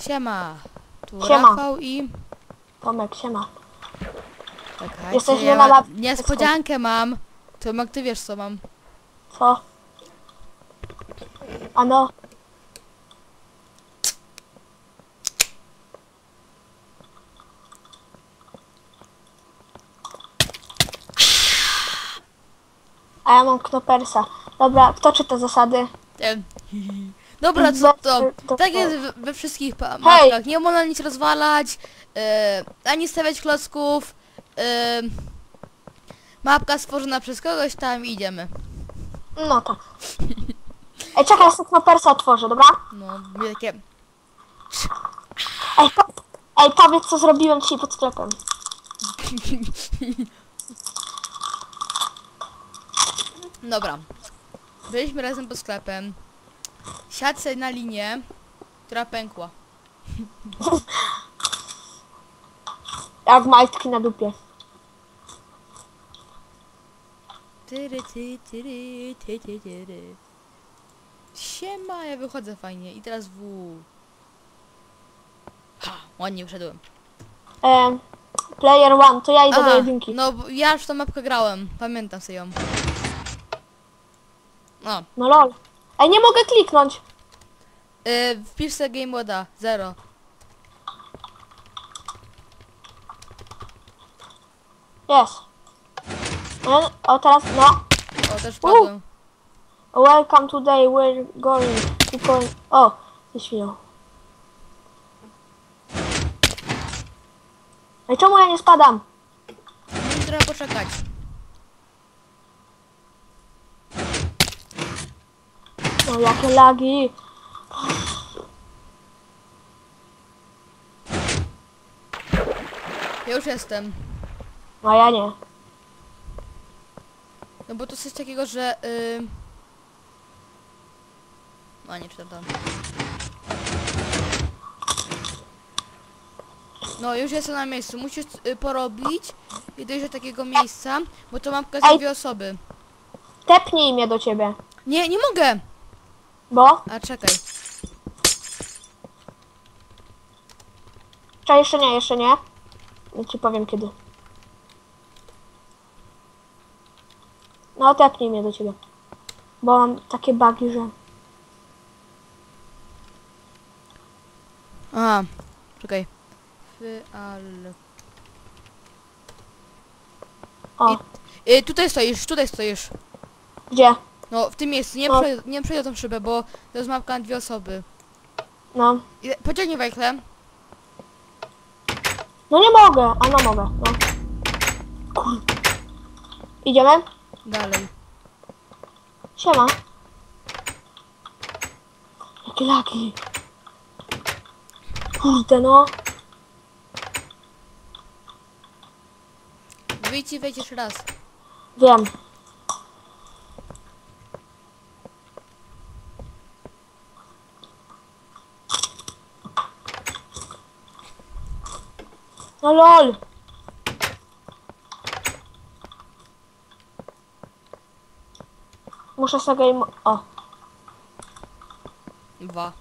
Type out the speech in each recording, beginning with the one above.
Siema. Tu Siema. Rafał i... Tomek, siema. Czekajcie, Jesteś ja na map- Niespodziankę mam. Tomek, ty wiesz co mam. Co? Ano? A ja mam knopersa. Dobra, kto czyta zasady? Em, Dobra, co to? Tak jest we, we wszystkich pa- mapkach. Nie można nic rozwalać, e, ani stawiać klocków. E, mapka stworzona przez kogoś tam i idziemy. No tak. Ej, czekaj, ja sobie knopersa otworzę, dobra? No, mówię takie... Ej, po... Ej, powiedz co zrobiłem dzisiaj pod sklepem. Dobra. Byliśmy razem pod sklepem. Siadł sobie na linię, która pękła. Jak majtki na dupie. Tyry, ty, tyry, ty, ty, tyry. Siema, ja wychodzę fajnie. I teraz w... Ha, ładnie wszedłem. Em, player one, to ja idę do jedynki. no bo ja już tą mapkę grałem. Pamiętam sobie ją. No. No lol. Ej, nie mogę kliknąć. Yy, wpisz sobie Game Moda. Zero. Jest. No, o teraz, no. O, też wpadłem. Welcome today, we're going to going... O, ze świnią. Ej, czemu ja nie spadam? Trochę poczekać. No, jakie lagi. Ja już jestem. No, ja nie. No bo to coś takiego, że... Yy... No nie czytam tam. No już jestem na miejscu. Musisz y, porobić i dojść do takiego miejsca, bo to mapka za Ej. dwie osoby. Tepnij mnie do ciebie. Nie, nie mogę! Bo? A czekaj. Czy jeszcze nie, jeszcze nie. Ja ci powiem kiedy. No, tepnij mnie do ciebie. Bo mam takie bugi, że... Aha, czekaj. Fy, al... O, I- Y, tutaj stoisz, tutaj stoisz. gdzie? No, w tym miejscu. Nie, No. przejdę, nie przejdę tą szybę, bo to jest mapka na dwie osoby. No. I- Pociągnij wajchle. No nie mogę. A no mogę, no. Kur... Idziemy? Dalej. Siema. Jakie laki. Kurde no. Wyjdź i wejdź jeszcze raz. Wiem. No lol. Muszę sobie game... O. Dwa.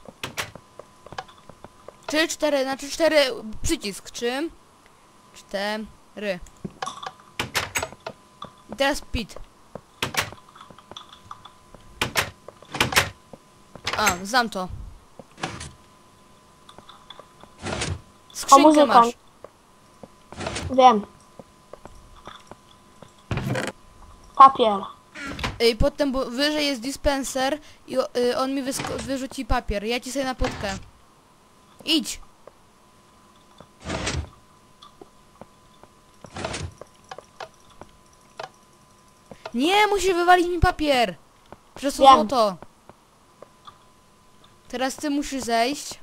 Trzy, cztery, znaczy cztery, przycisk, trzy, cztery. I teraz pit. A, znam to. O, Skrzynkę masz. Wiem. Papier. I potem bo wyżej jest dispenser i o- y, on mi wyrzuci papier. Ja ci sobie na płytkę. Idź. Nie, musisz wywalić mi papier. Wiem. to. Teraz ty musisz zejść.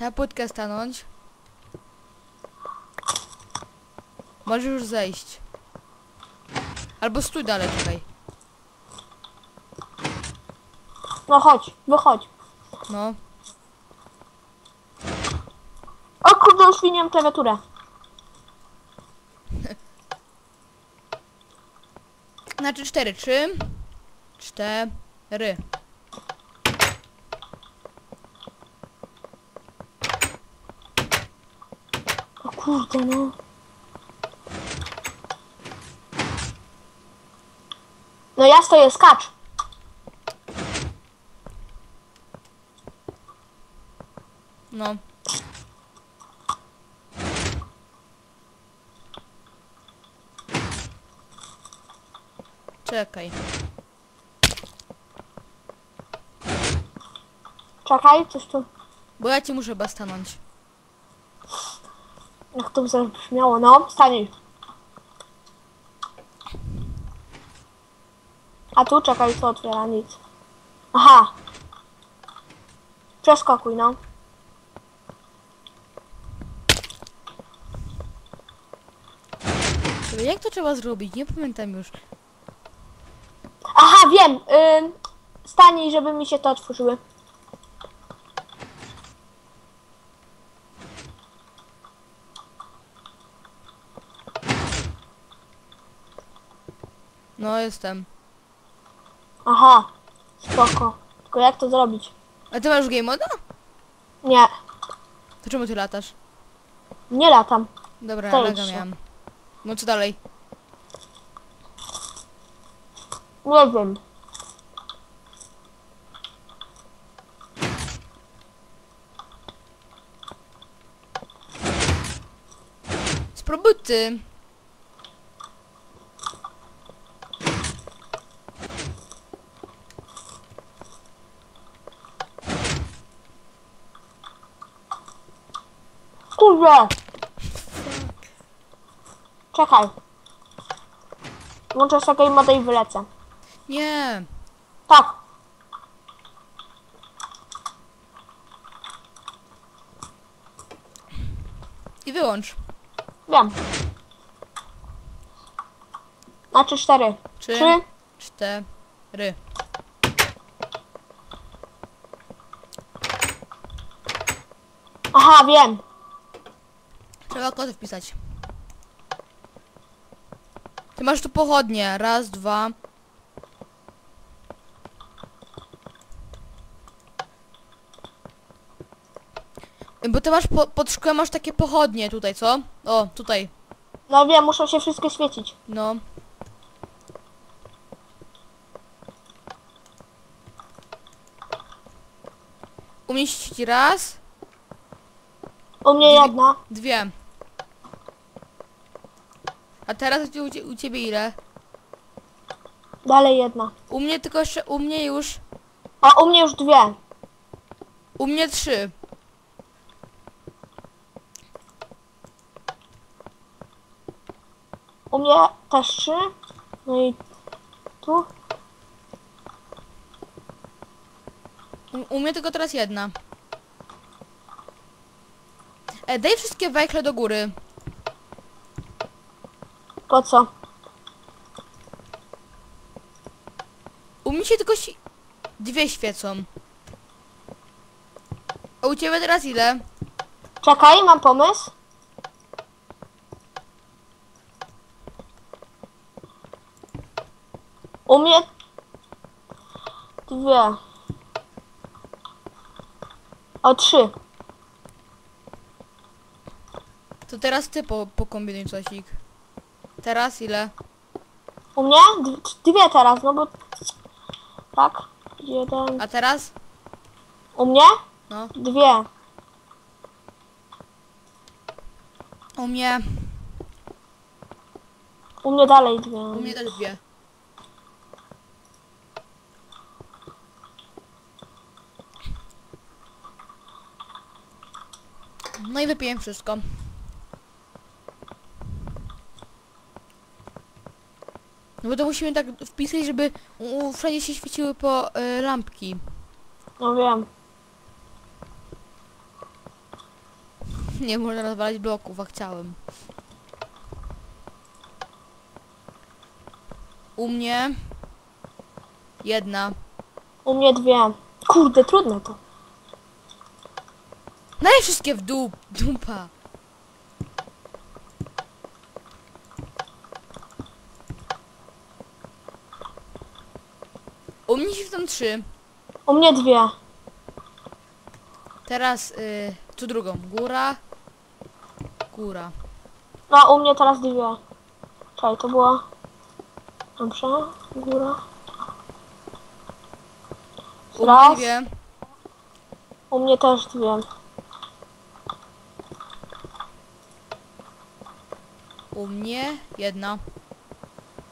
Na płytkę stanąć. Możesz już zejść. Albo stój dalej tutaj. No chodź, no wychodź. No. O kurde, uświniłem klawiaturę. Znaczy cztery, trzy, cztery. Kurde, no. No ja stoję, skacz. No. Czekaj. Czekaj, coś tu. Bo ja ci muszę chyba stanąć. Jak to zabrzmiało, no, staniesz. A tu czekaj, co otwiera, nic. Aha. Przeskakuj, no. Czekaj, Jak to trzeba zrobić? Nie pamiętam już. Aha, wiem. Ym, staniej, żeby mi się to otworzyły. No, jestem. Aha. Spoko. Tylko jak to zrobić? A ty masz game moda? Nie. To czemu ty latasz? Nie latam. Dobra, To laga miałam. No co dalej? Nie wiem. Spróbuj ty. Kurde. Czekaj. Włączę sobie modę i wylecę. Nie. Tak. I wyłącz. Wiem. Znaczy cztery. Trzy, Trzy. cztery. Aha, wiem. Trzeba kody wpisać. Ty masz tu pochodnie. Raz, dwa. Bo ty masz po, pod szkołą masz takie pochodnie tutaj, co? O, tutaj. No wiem, muszą się wszystkie świecić. No. Umieścić raz, U mnie jedna. dwie. A teraz u, cie- u ciebie ile? Dalej jedna. U mnie tylko jeszcze, u mnie już, A u mnie już dwie. u mnie trzy. U mnie też trzy. No i tu. U, u mnie tylko teraz jedna. E, daj wszystkie wejkle do góry. Po co? U mnie się tylko si dwie świecą. A u ciebie teraz ile? Czekaj, mam pomysł. U mnie dwie. O trzy. To teraz ty po, pokombinuj cosik. Teraz ile? U mnie dwie teraz, no bo tak. Jeden. A teraz? U mnie No. dwie. U mnie, U mnie dalej dwie. u mnie też dwie. No i wypiłem wszystko. No bo to musimy tak wpisać, żeby u, wszędzie się świeciły po y, lampki. No wiem. Nie można rozwalać bloków, a chciałem. U mnie jedna. U mnie dwie. Kurde, trudno to. Daj wszystkie w dół, dupa. Tam trzy. U mnie dwie. Teraz y, tu drugą. Góra. góra. No, u mnie teraz dwie. Czekaj, to była... Dobrze, góra. U mnie Raz, dwie. u mnie też dwie. U mnie jedna.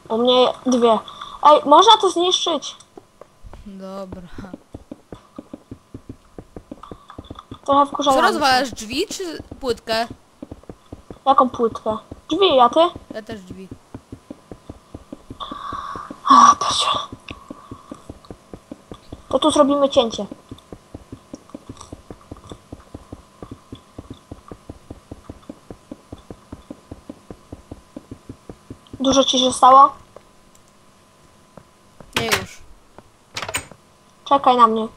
U mnie dwie. Ej, można to zniszczyć. Dobra. Trochę Co wkurzające. rozwalasz, drzwi czy płytkę? Jaką płytkę? Drzwi, a ty? Ja też drzwi. A, proszę. To tu zrobimy cięcie. Dużo ci się stało? Nie już. Czekaj na mnie.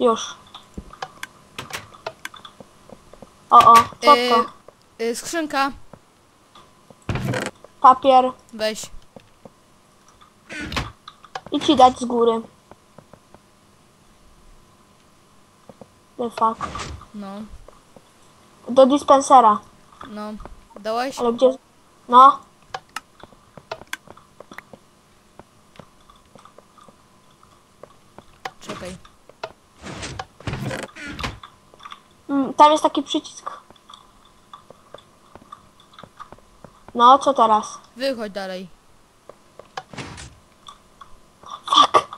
Już. O, o, co Y, to? y, skrzynka. Papier. Weź. I ci dać z góry. The fuck. No, Do dispensera. no. Dałeś? Ale gdzie? No. Czekaj. Mm, tam jest taki przycisk. No, co teraz? Wychodź dalej. Fuck.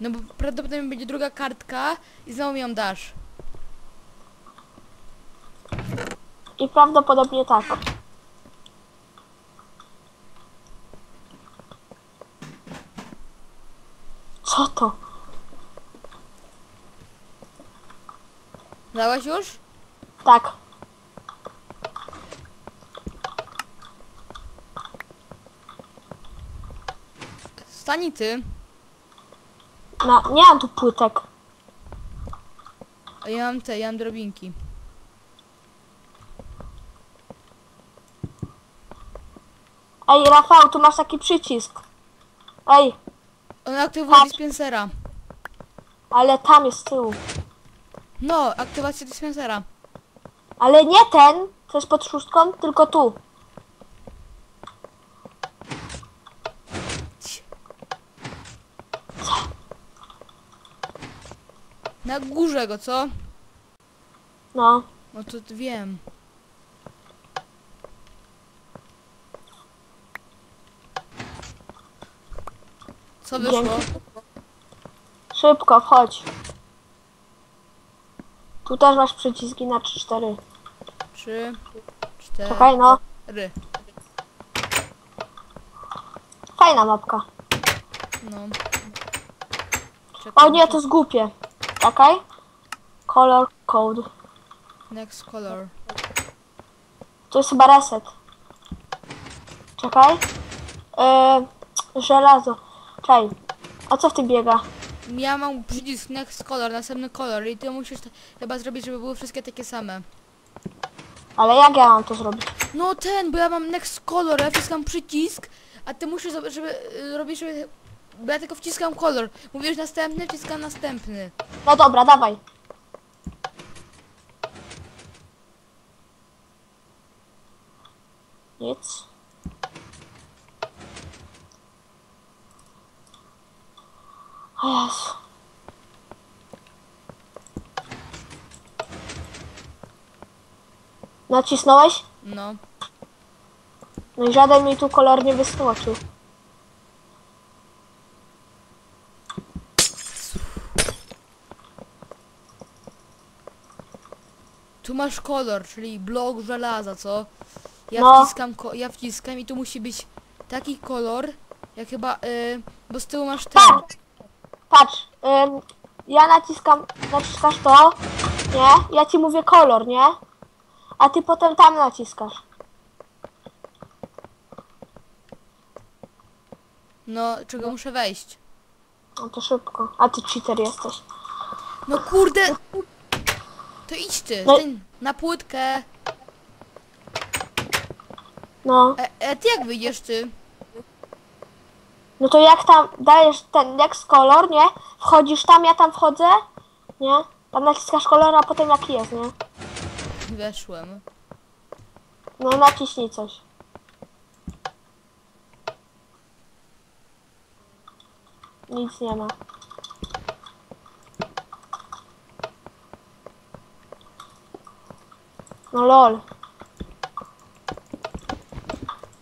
No bo prawdopodobnie będzie druga kartka i znowu mi ją dasz. I prawdopodobnie tak. Co to? Dałeś już? Tak. Stani ty. No, nie mam tu płytek. A ja mam te, ja mam drobinki. Ej, Rafał, tu masz taki przycisk. Ej, On aktywuje Patrz. dispensera. ale tam jest z tyłu. No, aktywacja dispensera. Ale nie ten, co jest pod szóstką, tylko tu. Na górze go, co? No. No to wiem. Co wyszło? Dzięki. Szybko, wchodź. Tu też masz przyciski na 3-4. Trzy, cztery. Czekaj, no. Fajna mapka. No. O Czekaj. nie, to jest głupie. Czekaj. Color code. Next color. To jest chyba reset. Czekaj. Yy, żelazo. Czekaj. A co w tym biega? Ja mam przycisk next color, następny kolor i ty musisz chyba zrobić, żeby były wszystkie takie same. Ale jak ja mam to zrobić? No ten, bo ja mam next color, ja wciskam przycisk, a ty musisz, żeby y, robić, żeby... Bo ja tylko wciskam kolor. Mówisz następny, wciskam następny. No dobra, dawaj. Nic. O Jezu. Nacisnąłeś? No. No i żaden mi tu kolor nie wyskoczył. Tu masz kolor, czyli blok żelaza, co? Ja No. wciskam, ko- ja wciskam i tu musi być taki kolor, jak chyba, y, bo z tyłu masz ten. Patrz! Ym, ja naciskam, naciskasz to, nie? Ja ci mówię kolor, nie? A ty potem tam naciskasz. No, czego muszę wejść? No to szybko. A ty cheater jesteś. No kurde! To idź ty, No. na płytkę. No. E, e, ty jak wyjdziesz ty? No to jak tam dajesz ten next kolor, nie? Wchodzisz tam, ja tam wchodzę, nie? Tam naciskasz kolor, a potem jaki jest, nie? Weszłem. No naciśnij coś. Nic nie ma. No lol.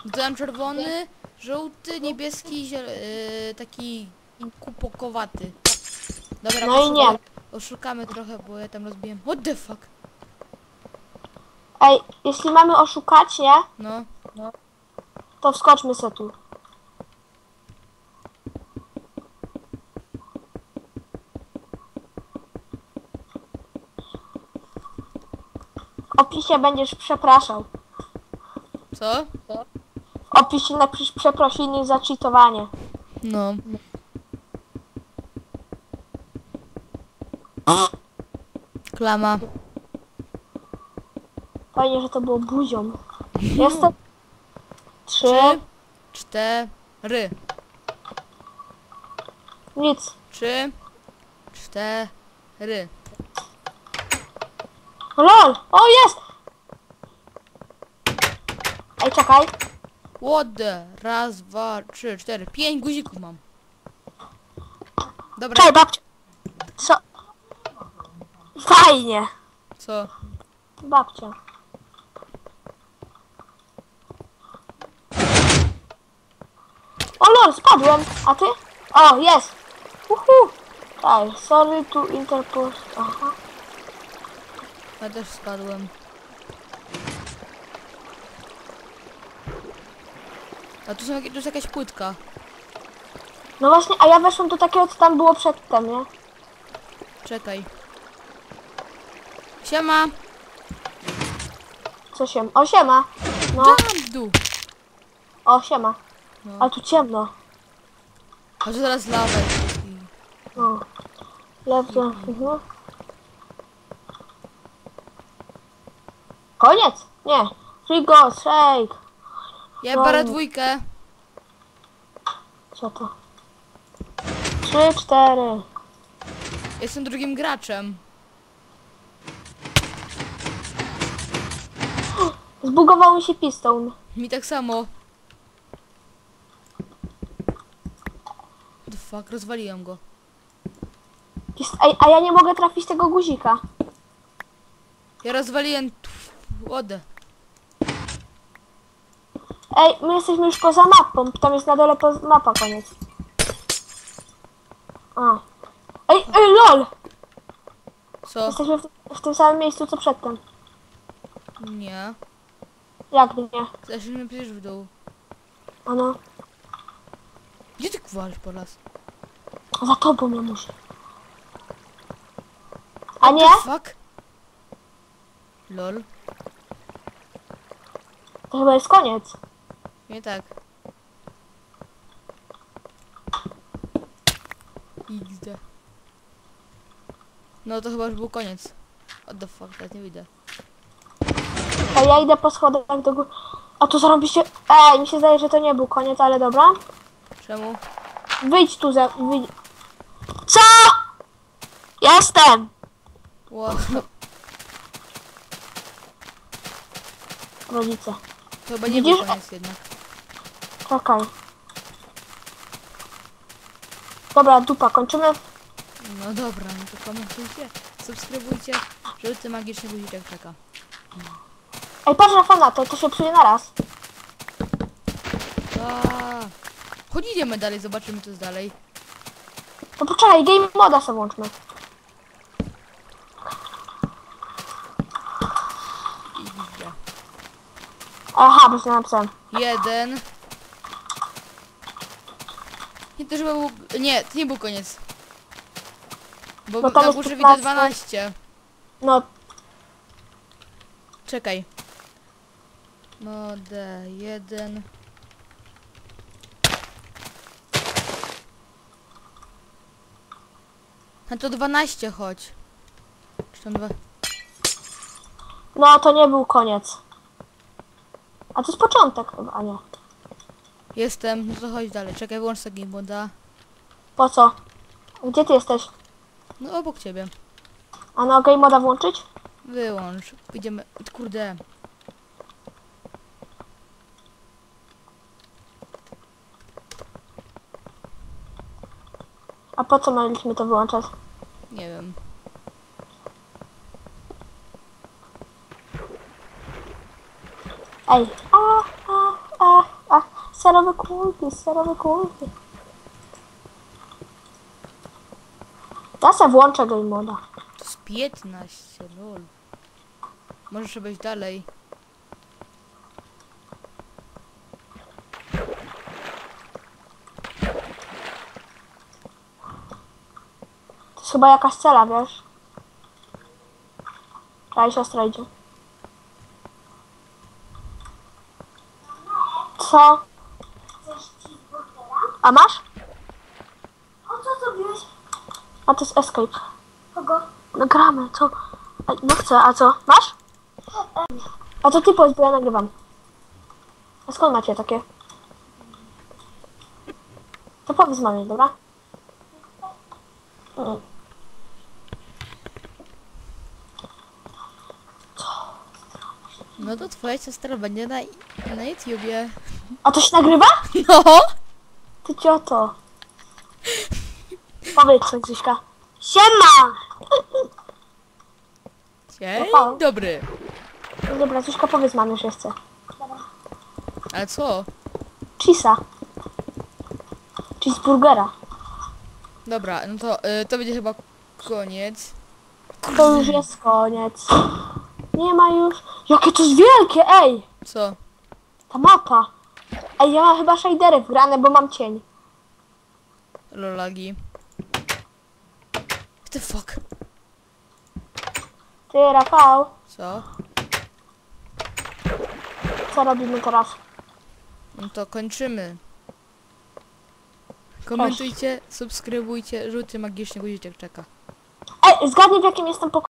Dodałem czerwony, żółty, niebieski, ziel... yy, taki kupokowaty. Dobra, No i nie. Oszukamy trochę, bo ja tam rozbiłem. What the fuck? Ej, jeśli mamy oszukać, nie? No. To wskoczmy se tu. W opisie będziesz przepraszał. Co? W opisie napisz przeprosiny za cheatowanie. No. Klama. Fajnie, że to było buzią. Jestem... Trzy. Trzy, cztery. Nic. Trzy, cztery. LOL! O, jest! Ej, czekaj. What the? Raz, dwa, trzy, cztery. Pięć guzików mam. Dobra, Czekaj, babcia. Co? Fajnie. co? Babcia. O lol, spadłem. A ty? O, jest. Uhu. Tak, sorry to interpost. Aha. Ja też spadłem. A tu, są, tu jest jakaś płytka. No właśnie, a ja weszłam do takiego, co tam było przedtem, nie? Czekaj. Siema. Co się... O, siema. No, Tam w dół. o, siema. No. A tu ciemno. A tu zaraz lawa jest. No. Lewo. Mhm. Koniec? Nie. Free go, shake. Ja Wow. biorę dwójkę. Co to? Trzy, cztery. Jestem drugim graczem. Zbugował mi się piston. Mi tak samo. The fuck, rozwaliłem go. Pist- Ej, a ja nie mogę trafić tego guzika. Ja rozwaliłem... Łodę. Ej, my jesteśmy już poza mapą. Tam jest na dole mapa koniec. A. Ej, ej, lol! Co? Jesteśmy w, w tym samym miejscu co przedtem. Nie. Jak nie? Zeszliśmy przecież w dół. Ano. Gdzie ty kwalisz po raz? Za tobą ja muszę. A nie? Fuck? Lol. To chyba jest koniec. Nie tak. XD. No to chyba już był koniec. What the fuck, teraz nie wyjdę. A ja idę po schodach do góry. A tu zarobiście... Ej, mi się zdaje, że to nie był koniec, ale dobra. Czemu? Wyjdź tu za... Wyjdź. Co? Jestem! What? Rodzice. To chyba nie był Widzisz? koniec jednak. Czekaj. Dobra, dupa, kończymy. No dobra, no to komentujcie, subskrybujcie, żółty magiczny guziczek czeka. Ej, patrz na fana, to, to się psuje na raz. Aaa. Chodź idziemy dalej, zobaczymy co jest dalej. To poczekaj, game moda sobie włączmy. XD. Aha, bo się napisałem. Jeden. Nie, to był... Nie, to nie był koniec. Bo Bo tam na jest górze widać 15. 12. No, Czekaj. No D1. A to 12 chodź. Czy tam dwa... no to nie był koniec. A to jest początek chyba, a nie. Jestem, no to chodź dalej. Czekaj, wyłącz sobie game moda. Po co? Gdzie ty jesteś? No obok ciebie. A no game moda włączyć? Wyłącz. Idziemy. Kurde. A po co mieliśmy to wyłączać? Nie wiem. Ej. A. Serowe kulki, serowe kulki. Ja se włączę game moda. To jest 15, lol. Możesz wejść dalej. To jest chyba jakaś cela, wiesz? Czekaj, siostra idzie. Co? A masz? O co zrobiłeś? A to jest escape. Kogo? No gramy, co? No chcę, a co? Masz? A to ty powiedz, bo ja nagrywam. A skąd macie takie? To powiedz mamie, dobra? Mm. No to twoja siostra będzie na, na YouTubie. A to się nagrywa? No! Ty cioto. Powiedz coś, Grzyśka. Siema! Dzień Rafał. dobry. No dobra, Grzyśka, powiedz mamie, że chcę. Ale co? Cheesa. Cheeseburgera. Dobra, no to y, to będzie chyba koniec. To już jest koniec. Nie ma już. Jakie to jest wielkie, ej! Co? Ta mapa. Ej, ja mam chyba shadery wgrane, bo mam cień. Lolagi. What the fuck? Ty, Rafał, Co? co robimy teraz? No to kończymy. Komentujcie, subskrybujcie, żółty magiczny guziczek czeka. Ej, zgadnij w jakim jestem pokoju.